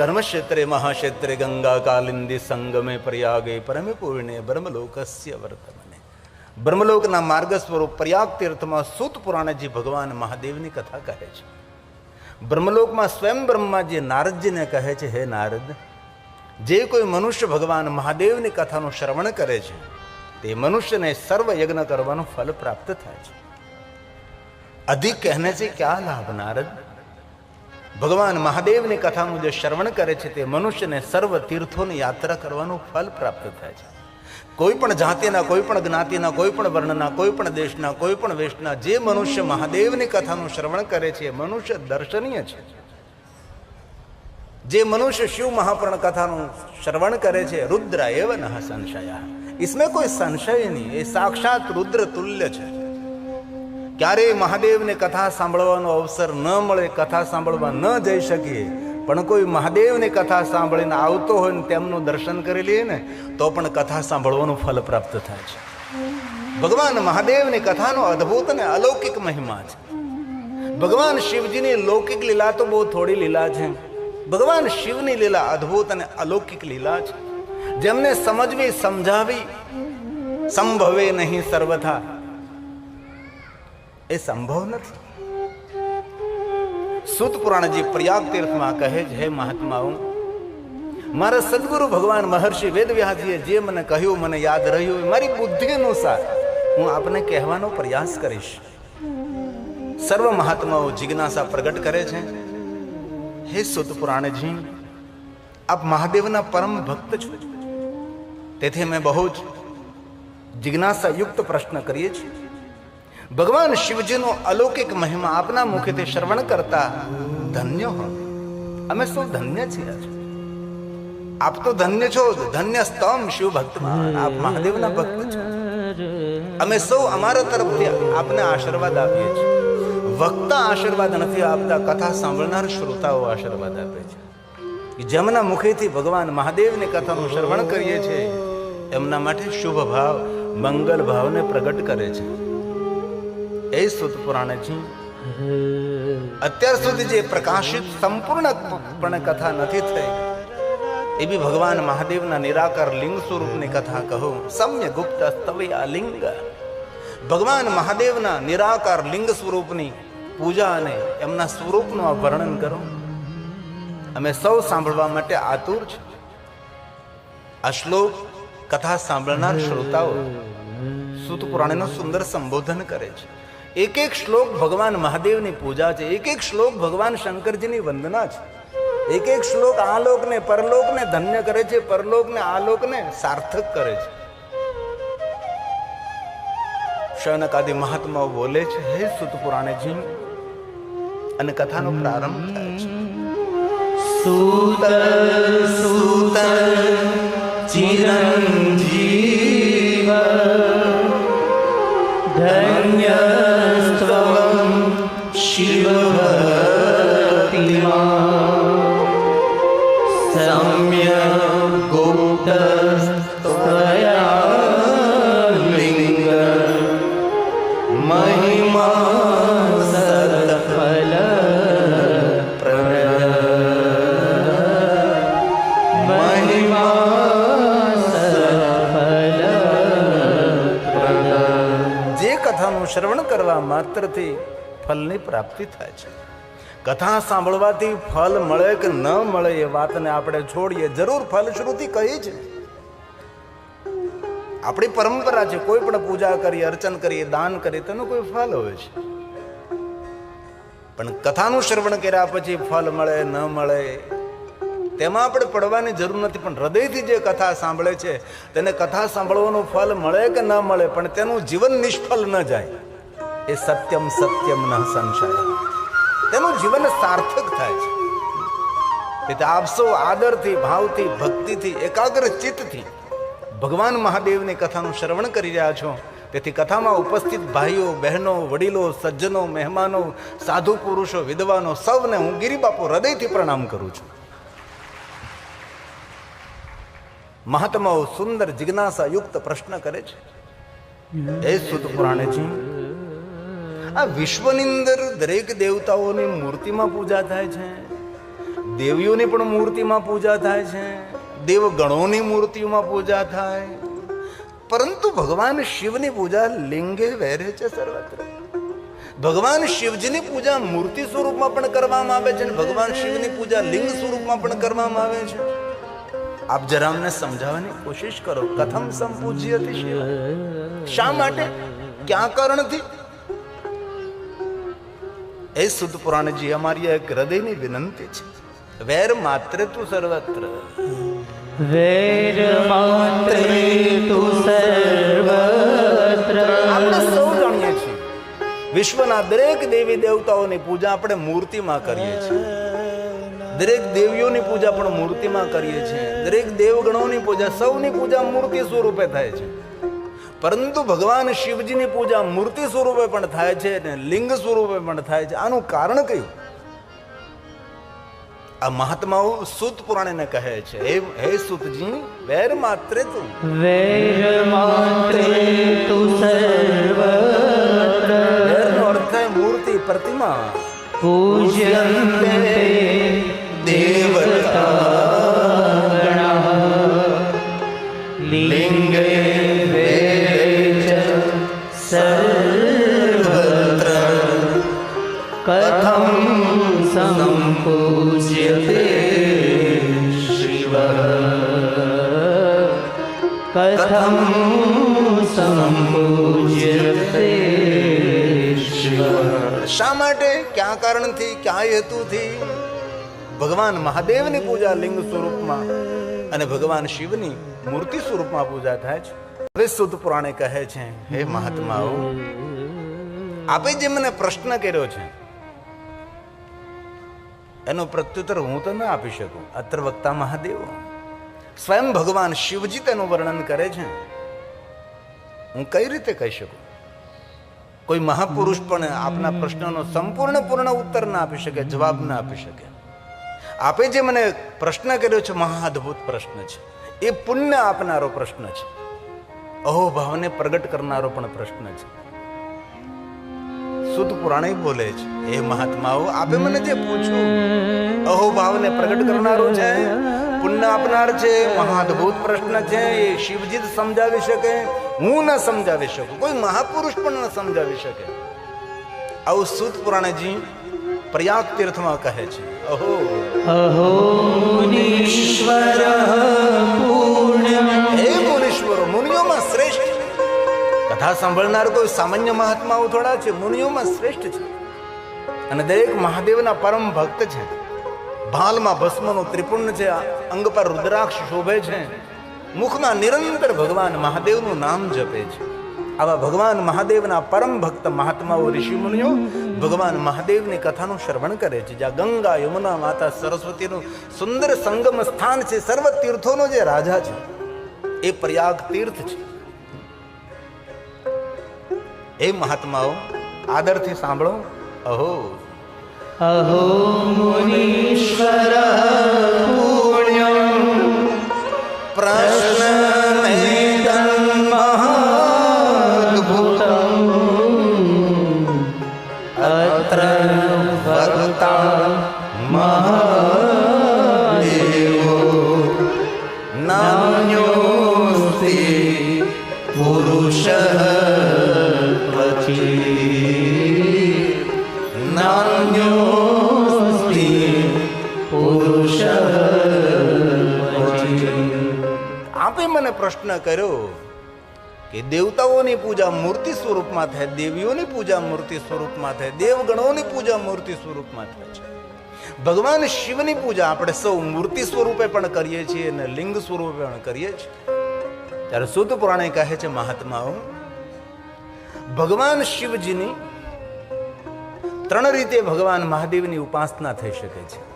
ધર્મક્ષેત્રે મહાક્ષેત્રે ગંગા કાલિંદી સંગમે પ્રયાગે પરમે પૂર્ણે બ્રહ્મલોકસ્ય વર્તમને બ્રહ્મલોકના માર્ગ સ્વરૂપ પ્રયાગ તીર્થમાં સૂત પુરાણજી ભગવાન મહાદેવની કથા કહે છે બ્રહ્મલોકમાં સ્વયં બ્રહ્માજી નારદજીને કહે છે હે નારદ જે કોઈ મનુષ્ય ભગવાન મહાદેવની કથાનું શ્રવણ કરે છે તે મનુષ્યને સર્વ યજ્ઞ કરવાનું ફલ પ્રાપ્ત થાય છે અધિક કહેને છે ક્યાં લાભ નારદ ભગવાન મહાદેવની કથાનું જે શ્રવણ કરે છે તે મનુષ્યને સર્વ તીર્થોની યાત્રા કરવાનું ફલ પ્રાપ્ત થાય છે. કોઈ પણ જાતિના, કોઈ પણ જ્ઞાતિના, કોઈ પણ વર્ણના, કોઈ પણ દેશના, કોઈ પણ વેશના, જે મનુષ્ય મહાદેવની કથાનું શ્રવણ કરે છે એ મનુષ્ય દર્શનીય છે. જે મનુષ્ય શિવ મહાપ્રણ કથાનું શ્રવણ કરે છે, રુદ્ર એવ નહ સંશયા. ઇસમે કોઈ સંશય નહીં, એ સાક્ષાત રુદ્ર તુલ્ય છે. ક્યારેય મહાદેવને કથા સાંભળવાનો અવસર ન મળે, કથા સાંભળવા ન જઈ શકીએ. પણ કોઈ મહાદેવની કથા સાંભળીને આવતો હોય ને તેમનું દર્શન કરી લઈએ ને, તો પણ કથા સાંભળવાનું ફલ પ્રાપ્ત થાય છે. ભગવાન મહાદેવની કથાનો અદ્ભુત અને અલૌકિક મહિમા છે. ભગવાન શિવજીની લૌકિક લીલા તો બહુ થોડી લીલા છે. ભગવાન શિવની લીલા અદ્ભુત અને અલૌકિક લીલા છે. જેમને સમજવી, સમજાવી, સંભવે નહીં સર્વથા. એ સંભવ નથી. સુત પુરાણજી પ્રયાગ તીર્થમાં કહે છે, હે મહાત્માઓ, મારા સદગુરુ ભગવાન મહર્ષિ વેદવ્યાસજીએ જે મને કહ્યું, મને યાદ રહ્યું, મારી બુદ્ધિ અનુસાર હું આપને કહેવાનો પ્રયાસ કરીશ. સર્વ મહાત્માઓ જિજ્ઞાસા પ્રગટ કરે છે, હે સુત પુરાણજી, આપ મહાદેવના પરમ ભક્ત છો. તેથી મેં બહુ જ જિજ્ઞાસા યુક્ત પ્રશ્ન કરીએ છીએ. ભગવાન શિવજીનો અલૌકિક મહિમા આપના મુખેથી શ્રવણ કરતા ધન્ય હો. અમે શું ધન્ય છીએ. આપ તો ધન્ય છો ધન્ય સ્તમ શિવ ભક્તમાં આપ મહાદેવના ભક્ત છો. અમે સૌ અમારા તરફથી આપને આશીર્વાદ આપીએ છીએ. વક્તા આશીર્વાદ નથી આપતા, કથા સાંભળનાર શ્રોતાઓ આશીર્વાદ આપે છે. જેમના મુખેથી ભગવાન મહાદેવની કથાનું શ્રવણ કરીએ છીએ, એમના માટે શુભ ભાવ, મંગલ ભાવને પ્રગટ કરે છે. એ સુત પુરાણ છે. અત્યાર સુધી જે પ્રકાશિત સંપૂર્ણ કથા નથી થઈ એ બી ભગવાન મહાદેવના નિરાકાર લિંગ સ્વરૂપની કથા કહો. સમ્ય ગુપ્ત સ્તવ્યા લિંગ. ભગવાન મહાદેવના નિરાકાર લિંગ સ્વરૂપની પૂજા અને એમના સ્વરૂપનું આ વર્ણન કરો. અમે સૌ સાંભળવા માટે આતુર છે. આ શ્લોક કથા સાંભળનાર શ્રોતાઓ સુત પુરાણનું સુંદર સંબોધન કરે છે. એક એક શ્લોક ભગવાન મહાદેવની પૂજા છે એક એક શ્લોક ભગવાન શંકરજીની વંદના છે. એક એક શ્લોક આ લોકને પરલોકને ધન્ય કરે છે, પરલોકને આ લોકને સાર્થક કરે છે. શનકાદી મહાત્માઓ બોલે છે, હે સુત પુરાણેજી, અને કથાનો પ્રારંભ થાય છે. સુત સુત, ચિરંજીવ, ધન્ય કરવા માત્રથી ફલની પ્રાપ્તિ થાય છે. કથા સાંભળવાથી ફલ મળે કે ન મળે એ વાતને આપણે છોડીએ. જરૂર ફલશ્રુતિ કહી છે આપણી પરંપરા છે, કોઈ પણ પૂજા કરીએ, અર્ચન કરીએ, દાન કરીએ, તેનું કોઈ ફલ હોય છે. પણ કથાનું શ્રવણ કર્યા પછી ફલ મળે, ન મળે, તેમાં આપણે પડવાની જરૂર નથી. પણ હૃદયથી જે કથા સાંભળે છે, તેને કથા સાંભળવાનું ફલ મળે કે ન મળે, પણ તેનું જીવન નિષ્ફળ ન જાય. એ સત્યમ સત્યમ ન સંશય. તેનું જીવન સાર્થક થાય છે. એટલે આપ આદરથી, ભાવથી, ભક્તિથી, એકાગ્ર ચિત્તથી ભગવાન મહાદેવની કથાનું શ્રવણ કરી રહ્યા છો. તેથી કથામાં ઉપસ્થિત ભાઈઓ, બહેનો, વડીલો, સજ્જનો, મહેમાનો, સાધુ પુરુષો, વિદ્વાનો સૌને હું ગિરિબાપુ હૃદયથી પ્રણામ કરું છું. મહાત્માઓ સુંદર જિજ્ઞાસા યુક્ત પ્રશ્ન કરે છે. એ સુત પુરાણેજી આ વિશ્વની અંદર દરેક દેવતાઓની મૂર્તિમાં પૂજા થાય છે. દેવીઓની પણ મૂર્તિમાં પૂજા થાય છે. દેવગણોની મૂર્તિઓમાં પૂજા થાય. પરંતુ ભગવાન શિવની પૂજા લિંગે વહેરે છે સર્વત્ર. ભગવાન શિવજીની પૂજા મૂર્તિ સ્વરૂપમાં પણ કરવામાં આવે છે અને ભગવાન શિવની પૂજા લિંગ સ્વરૂપમાં પણ કરવામાં આવે છે. આપ જરા અમને સમજાવવાની કોશિશ કરો. કથમ સંપૂજ્ય હતી શિવ. શા માટે? ક્યાં કારણથી? એ સુદ પુરાણજી અમારી એક હૃદયની વિનંતી છે. વેર માત્ર તું સર્વત્ર. વેર માત્ર તું સર્વત્ર. આપણે સૌ જાણીએ છીએ. વિશ્વના દરેક દેવી દેવતાઓની પૂજા આપણે મૂર્તિમાં કરીએ છીએ. દરેક દેવીઓની પૂજા પણ મૂર્તિમાં કરીએ છીએ. દરેક દેવગણોની પૂજા સૌની પૂજા મૂર્તિ સ્વરૂપે થાય છે. પરંતુ ભગવાન શિવજીની પૂજા મૂર્તિ સ્વરૂપે પણ થાય છે અને લિંગ સ્વરૂપે પણ થાય છે. આનું કારણ કયું? આ મહાત્માઓ સુત પુરાણીને કહે છે હે હે સુતજી વેર માત્ર તું. વેર માત્રે તુ સર્વત્ર. મૂર્તિ પ્રતિમા. પૂજ્યન્તે કથમ સંપૂજ્યતે શિવ કથમ સંપૂજ્યતે શા માટે? ક્યાં કારણથી? ક્યાં હેતુથી? ભગવાન મહાદેવની પૂજા લિંગ સ્વરૂપમાં અને ભગવાન શિવની મૂર્તિ સ્વરૂપમાં પૂજા થાય છે. હવે શુદ્ધ પુરાણે કહે છે, હે મહાત્માઓ, આપે જે મને પ્રશ્ન કર્યો છે એનો પ્રત્યુત્તર હું તો ન આપી શકું. અત્ર વક્તા મહાદેવ. સ્વયં ભગવાન શિવજી તેનું વર્ણન કરે છે. હું કઈ રીતે કહી શકું? કોઈ મહાપુરુષ પણ આપના પ્રશ્નનો સંપૂર્ણ પૂર્ણ ઉત્તર ના આપી શકે, જવાબ ના આપી શકે. આપે જે મને પ્રશ્ન કર્યો છે મહાઅદ્ભુત પ્રશ્ન છે. એ પુણ્ય આપનારો પ્રશ્ન છે. અહોભાવને પ્રગટ કરનારો પણ પ્રશ્ન છે. શુદ્ધ પુરાણે બોલે છે હે મહાત્માઓ આપે મને જે પૂછ્યું અહોભાવને પ્રગટ કરનારો છે પુણ્ય આપનાર છે મહાદભૂત પ્રશ્ન છે એ શિવજી સમજાવી શકે હું ન સમજાવી શકું કોઈ મહાપુરુષ પણ ન સમજાવી શકે. આવું સુત પુરાણજી પ્રયાગ તીર્થમાં કહે છે અહો અહો મુનીશ્વર હે મુનીશ્વરો મુનિઓમાં શ્રેષ્ઠ કથા સાંભળનાર કોઈ સામાન્ય મહાત્માઓ થોડા છે, મુનિઓમાં શ્રેષ્ઠ છે. અને દરેક મહાદેવના પરમ ભક્ત છે. ભાલમાં ભસ્મનો ત્રિપુણ છે અંગ પર રુદ્રાક્ષ શોભે છે. મુખમાં નિરંતર ભગવાન મહાદેવનું નામ જપે છે. આવા ભગવાન મહાદેવના પરમ ભક્ત મહાત્માઓ, ઋષિ મુનિઓ, ભગવાન મહાદેવની કથાનું શ્રવણ કરે છે. જ્યાં ગંગા, યમુના માતા, સરસ્વતીનું સુંદર સંગમ સ્થાન છે. સર્વ તીર્થોનો જે રાજા છે, એ પ્રયાગ તીર્થ છે. એ મહાત્માઓ આદરથી સાંભળો. અહો. અહો મુનીશ્વર પુણ્ય પ્રશ્ન પ્રશ્ન કર્યો કે દેવતાઓની પૂજા મૂર્તિ સ્વરૂપમાં થાય, દેવીઓની પૂજા મૂર્તિ સ્વરૂપમાં થાય, દેવગણોની પૂજા મૂર્તિ સ્વરૂપમાં થાય છે. ભગવાન શિવની પૂજા આપણે સૌ મૂર્તિ સ્વરૂપે પણ કરીએ છીએ અને લિંગ સ્વરૂપે પણ કરીએ છીએ. ત્યારે શુદ્ધ પુરાણે કહે છે મહાત્માઓ, ભગવાન શિવજીની ત્રણ રીતે ભગવાન મહાદેવની ઉપાસના થઈ શકે છે.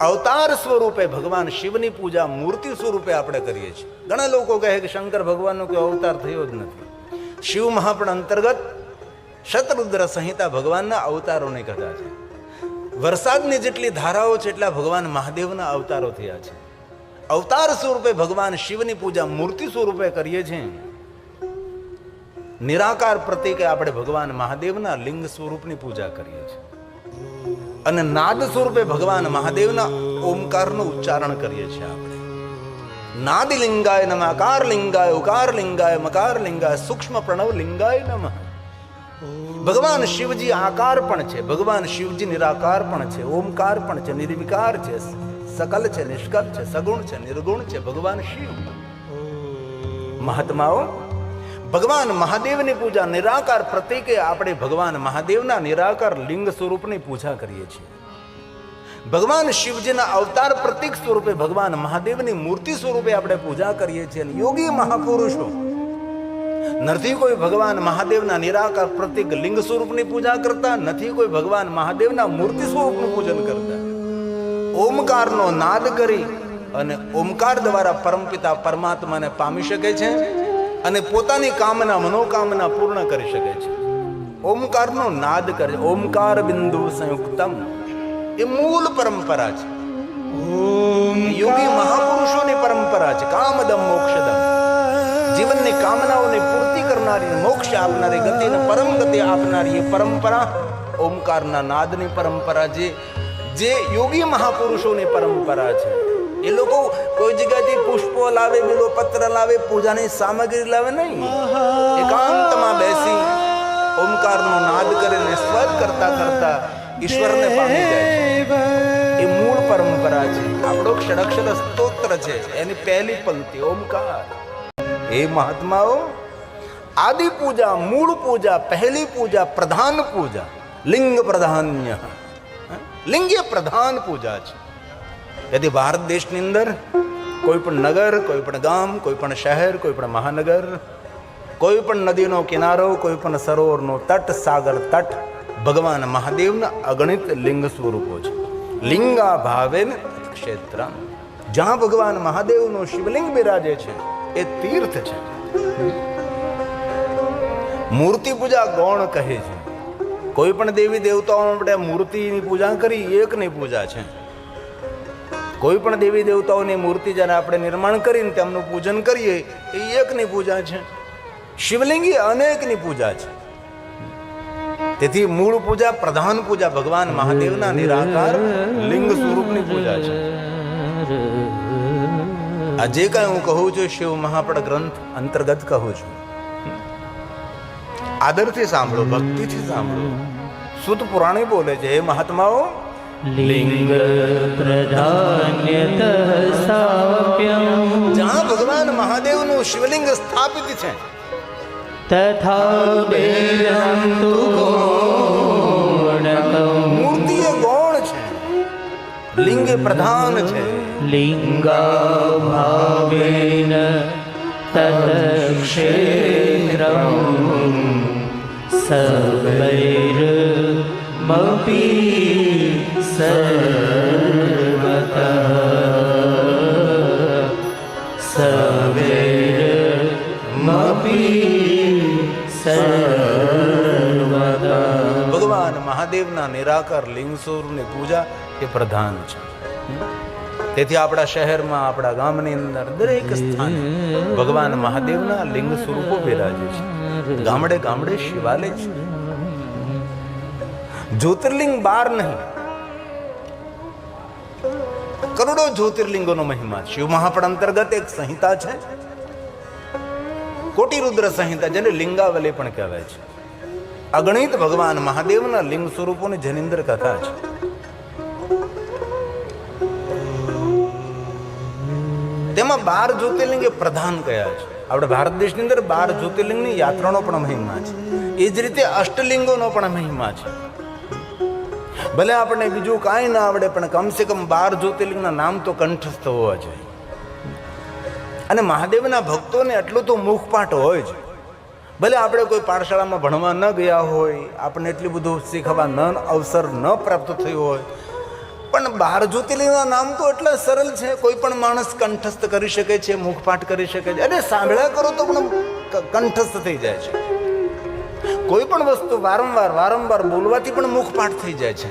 અવતાર સ્વરૂપે ભગવાન શિવની પૂજા મૂર્તિ સ્વરૂપે આપણે કરીએ છીએ. ઘણા લોકો કહે કે શંકર ભગવાનનો કોઈ અવતાર થયો જ નથી. શિવ મહાપણ અંતર્ગત શતરુદ્ર સંહિતા ભગવાનના અવતારોની કથા છે. વરસાદની જેટલી ધારાઓ છે એટલા ભગવાન મહાદેવના અવતારો થયા છે. અવતાર સ્વરૂપે ભગવાન શિવની પૂજા મૂર્તિ સ્વરૂપે કરીએ છીએ. નિરાકાર પ્રતિકે આપણે ભગવાન મહાદેવના લિંગ સ્વરૂપની પૂજા કરીએ છીએ. અને નાદ સ્વરૂપે ભગવાન મહાદેવના ઓમકારનું ઉચ્ચારણ કરીએ છીએ આપણે. નાદ લિંગાય નમઃ આકાર લિંગાય ઉકાર લિંગાય મકાર લિંગાય સૂક્ષ્મ પ્રણવ લિંગાય નમ. ભગવાન શિવજી આકાર પણ છે, ભગવાન શિવજી નિરાકાર પણ છે, ઓમકાર પણ છે, નિર્વિકાર છે, સકલ છે, નિષ્કલ છે, સગુણ છે, નિર્ગુણ છે, ભગવાન શિવ. મહાત્માઓ ભગવાન મહાદેવની પૂજા, નિરાકાર પ્રતિકે આપણે ભગવાન મહાદેવના નિરાકાર લિંગ સ્વરૂપની પૂજા કરીએ છીએ. ભગવાન શિવજીના અવતાર પ્રતિક સ્વરૂપે ભગવાન મહાદેવની મૂર્તિ સ્વરૂપે આપણે પૂજા કરીએ છીએ યોગી મહાપુરુષો, નથી કોઈ ભગવાન મહાદેવના નિરાકાર પ્રતિક લિંગ સ્વરૂપની પૂજા કરતા, નથી કોઈ ભગવાન મહાદેવના મૂર્તિ સ્વરૂપનું પૂજન કરતા. ઓમકારનો નાદ કરી અને ઓમકાર દ્વારા પરમપિતા પરમાત્માને પામી શકે છે. અને પોતાની કામના મનોકામના પૂર્ણ કરી શકે છે. ઓમકારનો નાદ કરે, ઓમકાર બિંદુ સંયુક્તમ. એ મૂળ પરંપરા છે. યોગી મહાપુરુષોની પરંપરા છે, કામદમ મોક્ષદમ. જીવનની કામનાઓની પૂર્તિ કરનારી, મોક્ષ આપનારી ગતિને પરમ ગતિ આપનારી એ પરંપરા, ઓમકારના નાદની પરંપરા જે જે યોગી મહાપુરુષોની પરંપરા છે. એ લોકો કોઈ જગ્યાથી પુષ્પો લાવે બીલો પત્ર લાવે, પૂજાની સામગ્રી લાવે નહીં. એકાંતમાં બેસી ઓમકારનો નાદ કરીને સ્વર કરતા કરતા ઈશ્વરને પામી જાય એ મૂળ પરંપરા છે. આપણો ક્ષરક્ષર સ્તોત્ર છે. એની પહેલી પંક્તિ, ઓમકાર. હે મહાત્માઓ, આદિ પૂજા, મૂળ પૂજા, પહેલી પૂજા, પ્રધાન પૂજા, લિંગ પ્રધાન્ય. લિંગ્ય પ્રધાન પૂજા છે. તેથી ભારત દેશની અંદર કોઈ પણ નગર કોઈ પણ ગામ કોઈ પણ શહેર કોઈ પણ મહાનગર કોઈ પણ નદીનો કિનારો કોઈ પણ સરોવરનો તટ સાગર તટ ભગવાન મહાદેવના અગણિત લિંગ સ્વરૂપો છે લિંગા ભાવેન ક્ષેત્ર જ્યાં ભગવાન મહાદેવનું શિવલિંગ બિરાજે છે એ તીર્થ છે મૂર્તિ પૂજા ગૌણ કહે છે કોઈ પણ દેવી દેવતાઓ આપણે મૂર્તિની પૂજા કરી એકની પૂજા છે કોઈ પણ દેવી દેવતાઓની મૂર્તિ જ્યારે આપણે નિર્માણ કરીને તેમનું પૂજન કરીએ, એ એકની પૂજા છે. શિવલિંગી અનેકની પૂજા છે. તેથી મૂળ પૂજા, પ્રધાન પૂજા ભગવાન મહાદેવના નિરાકાર લિંગ સ્વરૂપની પૂજા છે. આ જે કાંઈ હું કહું છું, શિવ મહાપડ ગ્રંથ અંતર્ગત કહું છું. આદરથી સાંભળો, ભક્તિથી સાંભળો. સુત પુરાણી બોલે છે, હે મહાત્માઓ લિંગ પ્રધાન્યત સ્થાપ્યમ જ્યાં ભગવાન મહાદેવનું શિવલિંગ સ્થાપિત છે. તથા તુ મૂર્તિ એ ગૌણ છે. લિંગ પ્રધાન છે. લિંગા લિંગાભાવેન તત્ક્ષેત્રમ સવૈર્મપી ભગવાન મહાદેવના નિરાકાર લિંગ સ્વરૂપની પૂજા એ પ્રધાન છે. તેથી આપણા શહેરમાં, આપણા ગામની અંદર દરેક સ્થાને ભગવાન મહાદેવના લિંગ સ્વરૂપો બિરાજે છે. ગામડે ગામડે શિવાલય છે. જ્યોતિર્લિંગ બાર નહીં. કરોડો જ્યોતિર્લિંગોનો મહિમા. શિવ મહાપડ અંતર્ગત એક સંહિતા છે. કોટી રુદ્ર સંહિતા, જેને લિંગાવલી પણ કહેવાય છે. અગણિત ભગવાન મહાદેવના લિંગ સ્વરૂપોની જનિંદ્ર કથા છે. તેમાં બાર જ્યોતિર્લિંગ એ પ્રધાન કયા છે. આપણે ભારત દેશની અંદર બાર જ્યોતિર્લિંગની યાત્રાનો પણ મહિમા છે. એ જ રીતે અષ્ટલિંગોનો પણ મહિમા છે. ભલે આપણને બીજું કાંઈ ના આવડે, પણ કમસે કમ બાર જ્યોતિર્લિંગના નામ તો કંઠસ્થ હોવા જોઈએ. અને મહાદેવના ભક્તોને એટલું તો મુખપાઠ હોય જ. ભલે આપણે કોઈ પાઠશાળામાં ભણવા ન ગયા હોય, આપણને એટલું બધું શીખવા ન અવસર ન પ્રાપ્ત થયું હોય, પણ બાર જ્યોતિર્લિંગના નામ તો એટલા સરળ છે, કોઈ પણ માણસ કંઠસ્થ કરી શકે છે, મુખપાઠ કરી શકે છે. અને સાંભળ્યા કરો તો પણ કંઠસ્થ થઈ જાય છે. કોઈ પણ વસ્તુ વારંવાર વારંવાર બોલવાથી પણ મુખ પાઠ થઈ જાય છે.